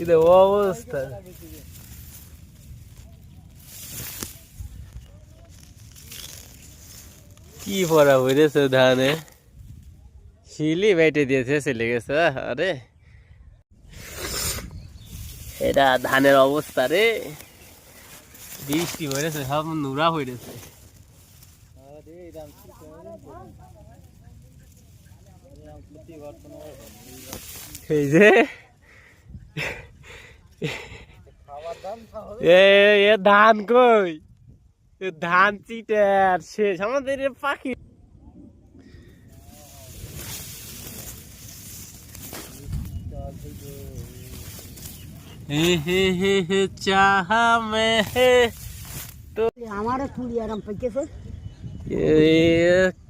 এটা অবস্থা। কি পড়া হইতেছে ধানে? শিলি বেটে দিয়েছে চলে গেছে আরে। এটা ধানের অবস্থা রে। বৃষ্টি হয়েছে সব নোরা হয়েছে এই যে। এ ধান কই? ধান চিটার শেষ। আমাদের পাখি।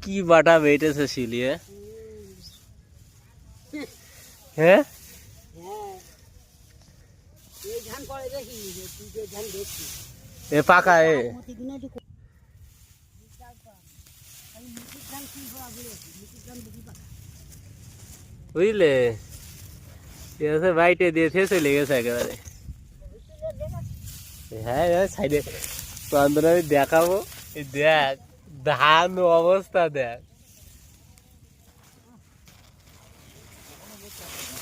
কি বাটা বেটেছে শিলিয়ে হ্যাঁ? এ পাকা, এ। বুঝলে? এসে বাইটে দিয়েছে চলে গেছে একেবারে। হ্যাঁ সাইডে। বান্ধব আমি দেখাবো। দেখ, ধান অবস্থা দেখ। Thank you.